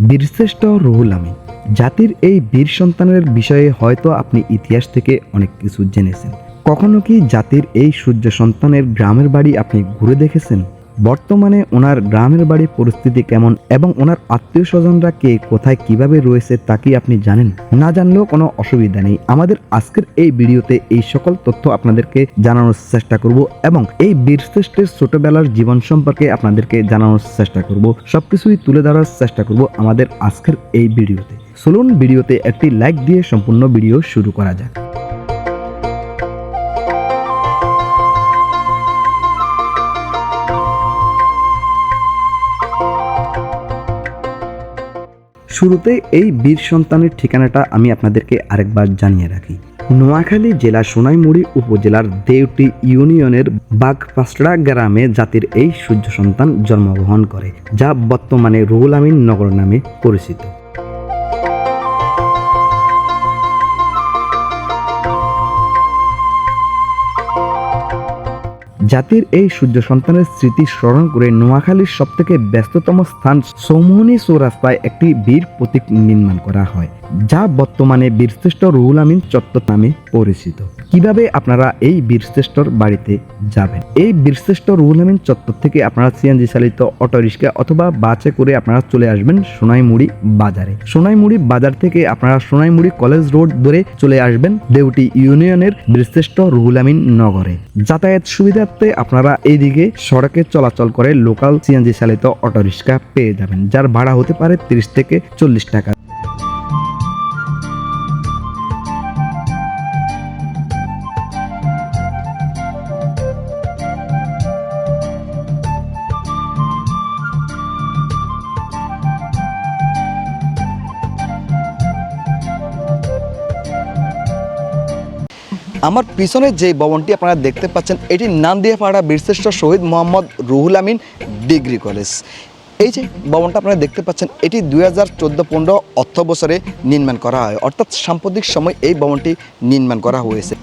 বীরশ্রেষ্ঠ রুহুল আমিন। জাতির এই বীর সন্তানের বিষয়ে হয়তো আপনি ইতিহাস থেকে অনেক কিছু জেনেছেন। কখনো কি জাতির এই সূর্য সন্তানের গ্রামের বাড়ি আপনি ঘুরে দেখেছেন? বর্তমানে ওনার গ্রামের বাড়ির পরিস্থিতি কেমন এবং ওনার আত্মীয় স্বজনরা কে, কোথায় কীভাবে রয়েছে তা কি আপনি জানেন? না জানলেও কোনো অসুবিধা নেই। আমাদের আজকের এই ভিডিওতে এই সকল তথ্য আপনাদেরকে জানানোর চেষ্টা করব এবং এই বীরশ্রেষ্ঠের ছোটবেলার জীবন সম্পর্কে আপনাদেরকে জানানোর চেষ্টা করব। সবকিছুই তুলে ধরার চেষ্টা করব আমাদের আজকের এই ভিডিওতে। চলুন ভিডিওতে একটি লাইক দিয়ে সম্পূর্ণ ভিডিও শুরু করা যাক। শুরুতে এই বীর সন্তানের ঠিকানাটা আমি আপনাদেরকে আরেকবার জানিয়ে রাখি। নোয়াখালী জেলা সোনাইমুড়ি উপজেলার দেউটি ইউনিয়নের বাঘপাসড়া গ্রামে জাতির এই সূর্য সন্তান জন্মগ্রহণ করে, যা বর্তমানে রুহুল আমিন নগর নামে পরিচিত। জাতির এই সূর্য সন্তানের স্মৃতি স্মরণ করে নোয়াখালীর সবথেকে ব্যস্ততম স্থান সৌমোহনী চৌরাস্তায় একটি বীর প্রতীক নির্মাণ করা হয়। যা বর্তমানে বীরশ্রেষ্ঠ রুহুল আমিন চত্বর নামে পরিচিত। কীভাবে আপনারা এই বীরশ্রেষ্ঠর বাড়িতে যাবেন? এই বীরশ্রেষ্ঠ রুহুল আমিন চত্বর থেকে আপনারা সিএনজি চালিত অটোরিক্সা অথবা বাসে করে আপনারা চলে আসবেন সোনাইমুড়ি বাজারে। সোনাইমুড়ি বাজার থেকে আপনারা সোনাইমুড়ি কলেজ রোড ধরে চলে আসবেন দেউটি ইউনিয়নের বীরশ্রেষ্ঠ রুহুল আমিন নগরে। যাতায়াত সুবিধার্থে আপনারা এইদিকে সড়কে চলাচল করে লোকাল সিএনজি চালিত অটোরিক্সা পেয়ে যাবেন, যার ভাড়া হতে পারে তিরিশ থেকে চল্লিশ টাকা। আমার পিছনে যে ভবনটি আপনারা দেখতে পাচ্ছেন এটি নান্দিয়াপাড়া বীরশ্রেষ্ঠ শহীদ মোহাম্মদ রুহুল আমিন ডিগ্রি কলেজ। এই যে ভবনটা আপনারা দেখতে পাচ্ছেন, এটি দুই হাজার চোদ্দ পনেরো অর্থ বছরে নির্মাণ করা হয়। অর্থাৎ সাম্প্রতিক সময় এই ভবনটি নির্মাণ করা হয়েছে।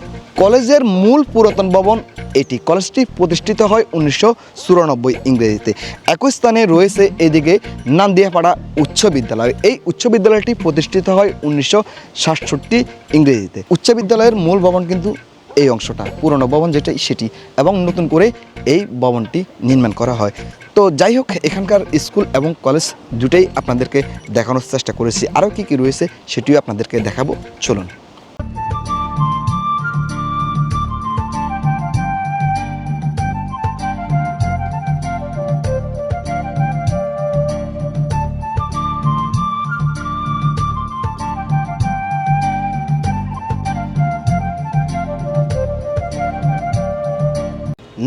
কলেজের মূল পুরাতন ভবন এটি। কলেজটি প্রতিষ্ঠিত হয় উনিশশো চুরানব্বই ইংরেজিতে। একই স্থানে রয়েছে এদিকে নান্দিয়াপাড়া উচ্চ বিদ্যালয়। এই উচ্চ বিদ্যালয়টি প্রতিষ্ঠিত হয় উনিশশো সাতষট্টি ইংরেজিতে। উচ্চ বিদ্যালয়ের মূল ভবন কিন্তু এই অংশটা, পুরনো ভবন যেটা, সেটি এবং নতুন করে এই ভবনটি নির্মাণ করা হয়। তো যাই হোক, এখানকার স্কুল এবং কলেজ দুটোই আপনাদেরকে দেখানোর চেষ্টা করেছি। আরও কী কী রয়েছে সেটিও আপনাদেরকে দেখাবো। চলুন।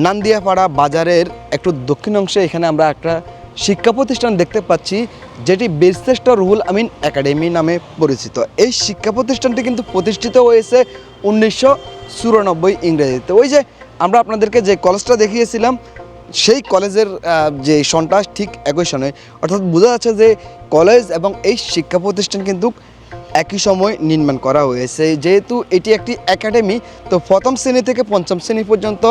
নান্দিয়াপাড়া বাজারের একটু দক্ষিণ অংশে এখানে আমরা একটা শিক্ষা প্রতিষ্ঠান দেখতে পাচ্ছি, যেটি বীরশ্রেষ্ঠ রুহুল আমিন একাডেমি নামে পরিচিত। এই শিক্ষা প্রতিষ্ঠানটি কিন্তু প্রতিষ্ঠিত হয়েছে উনিশশো চুরানব্বই ইংরেজিতে। ওই যে আমরা আপনাদেরকে যে কলেজটা দেখিয়েছিলাম, সেই কলেজের যে সনটা ঠিক একই সনে অর্থাৎ বোঝা যাচ্ছে যে কলেজ এবং এই শিক্ষা প্রতিষ্ঠান কিন্তু একই সময় নির্মাণ করা হয়েছে। যেহেতু এটি একটি একাডেমি, তো প্রথম শ্রেণি থেকে পঞ্চম শ্রেণি পর্যন্ত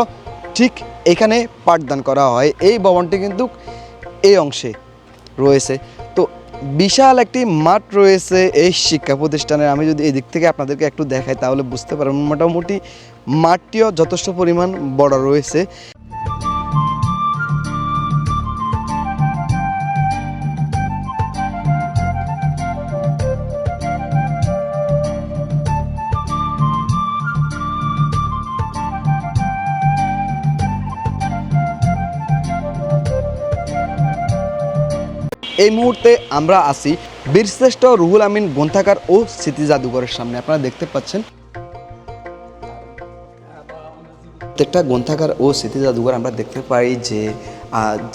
ঠিক এখানে পাঠদান করা হয়। এই ভবনটি কিন্তু এই অংশে রয়েছে। তো বিশাল একটি মাঠ রয়েছে এই শিক্ষা প্রতিষ্ঠানের। আমি যদি এদিক থেকে আপনাদেরকে একটু দেখাই তাহলে বুঝতে পারবেন। মোটামুটি মাঠটিও যথেষ্ট পরিমাণ বড় রয়েছে। এই মুহূর্তে আমরা আছি বীরশ্রেষ্ঠ রুহুল আমিন গ্রন্থাগার ও স্মৃতি জাদুঘরের সামনে। আপনারা দেখতে পাচ্ছেন প্রত্যেকটা গ্রন্থাগার ও স্মৃতি জাদুঘর আমরা দেখতে পাই যে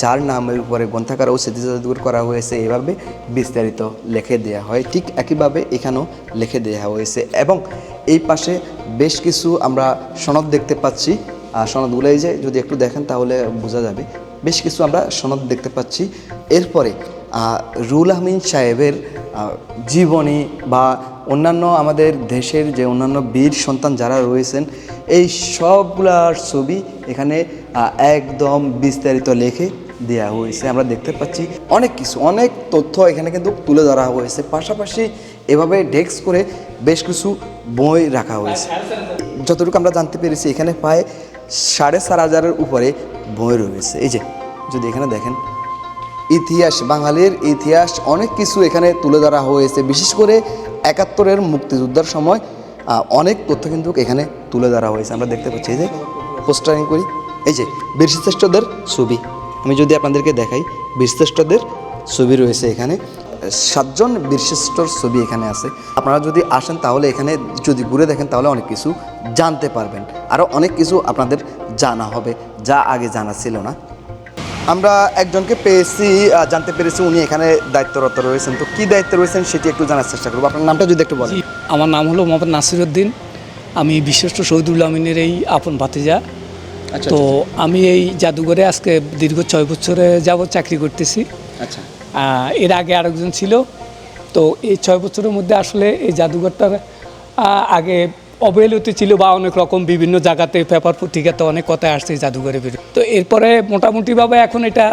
যার নামের উপরে গ্রন্থাগার ও স্মৃতি জাদুঘর করা হয়েছে, এভাবে বিস্তারিত লিখে দেওয়া হয়। ঠিক একইভাবে এখানেও লিখে দেওয়া হয়েছে এবং এই পাশে বেশ কিছু আমরা সনদ দেখতে পাচ্ছি। সনদগুলো এই যে যদি একটু দেখেন তাহলে বোঝা যাবে। বেশ কিছু আমরা সনদ দেখতে পাচ্ছি। এরপরে রুল আহমিন সাহেবের জীবনী বা অন্যান্য আমাদের দেশের যে অন্যান্য বীর সন্তান যারা রয়েছেন, এই সবগুলার ছবি এখানে একদম বিস্তারিত লেখে দেওয়া হয়েছে। আমরা দেখতে পাচ্ছি অনেক কিছু, অনেক তথ্য এখানে কিন্তু তুলে ধরা হয়েছে। পাশাপাশি এভাবে ডেস্ক করে বেশ কিছু বই রাখা হয়েছে। যতটুকু আমরা জানতে পেরেছি, এখানে প্রায় সাড়ে চার হাজারের উপরে বই রয়েছে। এই যে, যদি এখানে দেখেন ইতিহাস, বাঙালির ইতিহাস, অনেক কিছু এখানে তুলে ধরা হয়েছে। বিশেষ করে একাত্তরের মুক্তিযুদ্ধের সময় অনেক তথ্য কিন্তু এখানে তুলে ধরা হয়েছে। আমরা দেখতে পাচ্ছি এই যে পোস্টারিং করি। এই যে বীরশ্রেষ্ঠদের ছবি। আমি যদি আপনাদেরকে দেখাই, বীরশ্রেষ্ঠদের ছবি রয়েছে এখানে। সাতজন বীরশ্রেষ্ঠর ছবি এখানে আছে। আপনারা যদি আসেন, তাহলে এখানে যদি ঘুরে দেখেন, তাহলে অনেক কিছু জানতে পারবেন। আরও অনেক কিছু আপনাদের জানা হবে, যা আগে জানা ছিল না। আমরা একজনকে পেয়েছি জানতে পেরেছি উনি এখানে দায়িত্বরত রয়েছেন। তো কি দায়িত্বে রয়েছেন সেটি একটু জানার চেষ্টা করব। আপনার নামটা যদি একটু বলেন। আমার নাম হলো মোহাম্মদ নাসিরউদ্দিন আমি বিশিষ্ট শহীদুল আমিনের এই আপন ভাতিজা। আচ্ছা তো আমি এই জাদুঘরে আজকে দীর্ঘ ছয় বছরে যাব চাকরি করতেছি। আচ্ছা। এর আগে আরেকজন ছিল। তো এই ছয় বছরের মধ্যে আসলে এই জাদুঘরটার আগে অবহেলিত ছিল বা অনেক রকম বিভিন্ন জায়গাতে পেপার পত্রিকাতে অনেক কথা আসছে এই জাদুঘরে বের তো এরপরে মোটামুটিভাবে এখন এটা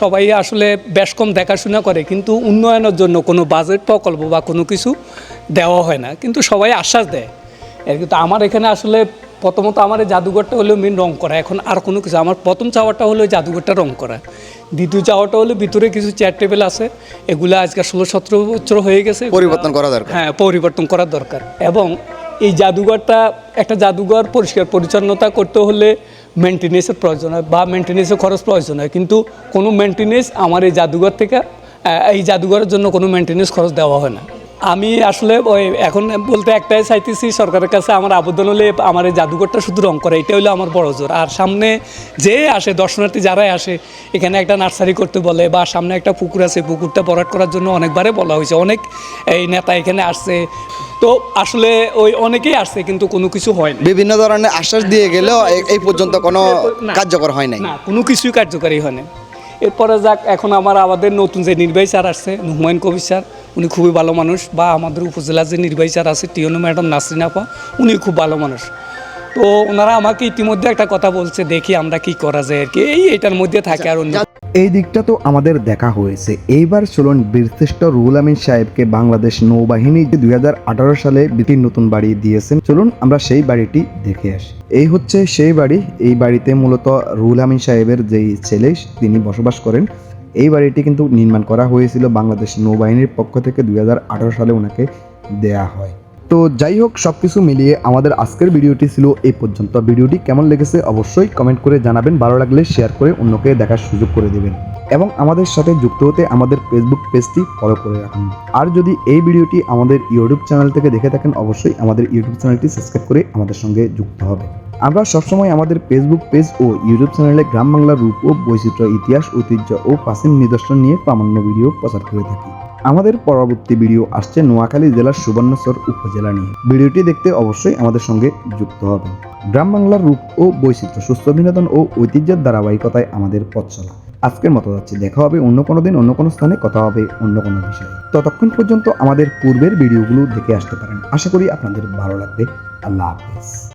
সবাই আসলে বেশ কম দেখাশোনা করে কিন্তু উন্নয়নের জন্য কোনো বাজেট প্রকল্প বা কোনো কিছু দেওয়া হয় না কিন্তু সবাই আশ্বাস দেয়। এর কিন্তু আমার এখানে আসলে প্রথমত আমার এই জাদুঘরটা হলো মেন রং করা এখন আর কোনো কিছু আমার প্রথম চাওয়াটা হলো জাদুঘরটা রং করা। দ্বিতীয় চাওয়াটা হলো ভিতরে কিছু চেয়ার টেবিল আছে এগুলো আজকে ষোলো সতেরো বছর হয়ে গেছে পরিবর্তন করা দরকার। হ্যাঁ পরিবর্তন করা দরকার। এবং এই জাদুঘরটা একটা জাদুঘর পরিষ্কার পরিচ্ছন্নতা করতে হলে মেনটেনেন্সের প্রয়োজন হয় বা মেনটেনেন্সের খরচ প্রয়োজন হয়। কিন্তু কোনো মেনটেনেন্স আমার এই জাদুঘর থেকে এই জাদুঘরের জন্য কোনো মেনটেনেন্স খরচ দেওয়া হয় না। আমি আসলে ওই এখন বলতে একটাই চাইতেছি সরকারের কাছে আমার আবেদন হলে আমার এই জাদুঘরটা শুধু রং করা এটা হলো আমার বড় জোর। আর সামনে যে আসে দর্শনার্থী যারাই আসে এখানে একটা নার্সারি করতে বলে বা সামনে একটা পুকুর আছে পুকুরটা ভরাট করার জন্য অনেকবারে বলা হয়েছে। অনেক এই নেতা এখানে আসছে। তো আসলে ওই অনেকেই আসছে কিন্তু কোনো কিছু হয় না বিভিন্ন ধরনের আশ্বাস দিয়ে গেলেও এই পর্যন্ত কোনো কার্যকর হয় নাই। না কোনো কিছুই কার্যকারী হয় না এরপরে যাক, এখন আমার আমাদের নতুন যে নির্বাহী স্যার আসছে, হুমায়ুন কবির স্যার, উনি খুবই ভালো মানুষ বা আমাদের উপজেলার যে নির্বাহী স্যার আছে টিয়নু ম্যাডাম নাসরিন আপা উনি খুব ভালো মানুষ। তো ওনারা আমাকে ইতিমধ্যে একটা কথা বলছে, দেখি আমরা কি করা যায় আর কি। এই এটার মধ্যে থাকে আর অন্য এই দিকটা তো আমাদের দেখা হয়েছে। এইবার চলুন বীরশ্রেষ্ঠ রুহুল আমিন সাহেবকে বাংলাদেশ নৌবাহিনী দুই হাজার আঠারো সালে একটি নতুন বাড়ি দিয়েছেন, চলুন আমরা সেই বাড়িটি দেখে আসি। এই হচ্ছে সেই বাড়ি। এই বাড়িতে মূলত রুহুল আমিন সাহেবের যেই ছেলে, তিনি বসবাস করেন। এই বাড়িটি কিন্তু নির্মাণ করা হয়েছিল বাংলাদেশ নৌবাহিনীর পক্ষ থেকে দুই হাজার আঠারো সালে ওনাকে দেয়া হয়। তো যাই হোক সব কিছু মিলিয়ে আমাদের আজকের ভিডিওটি ছিল এই পর্যন্ত। ভিডিওটি কেমন লেগেছে অবশ্যই কমেন্ট করে জানাবেন, ভালো লাগলে শেয়ার করে অন্যকে দেখার সুযোগ করে দেবেন। এবং আমাদের সাথে যুক্ত হতে আমাদের ফেসবুক পেজটি ফলো করে রাখুন। আর যদি এই ভিডিওটি আমাদের ইউটিউব চ্যানেল থেকে দেখে থাকেন, অবশ্যই আমাদের ইউটিউব চ্যানেলটি সাবস্ক্রাইব করে আমাদের সঙ্গে যুক্ত হবে। আমরা সবসময় আমাদের ফেসবুক পেজ ও ইউটিউব চ্যানেলে গ্রাম বাংলার রূপ ও বৈচিত্র্য, ইতিহাস, ঐতিহ্য ও প্রাচীন নিদর্শন নিয়ে প্রামাণ্য ভিডিও প্রচার করে থাকি। আমাদের পরবর্তী ভিডিও আসছে নোয়াখালী জেলার সুবর্ণচর উপজেলা নিয়ে। ভিডিওটি দেখতে অবশ্যই আমাদের সঙ্গে যুক্ত হবে গ্রাম বাংলার রূপ ও বৈচিত্র্য, সুস্থ বিনোদন ও ঐতিহ্যের ধারাবাহিকতায় আমাদের পথ চলা। আজকের মতো যাচ্ছে। দেখা হবে অন্য কোনো দিন, অন্য কোনো স্থানে, কথা হবে অন্য কোনো বিষয়ে। ততক্ষণ পর্যন্ত আমাদের পূর্বের ভিডিওগুলো দেখে আসতে পারেন। আশা করি আপনাদের ভালো লাগবে। আল্লাহ হাফেজ।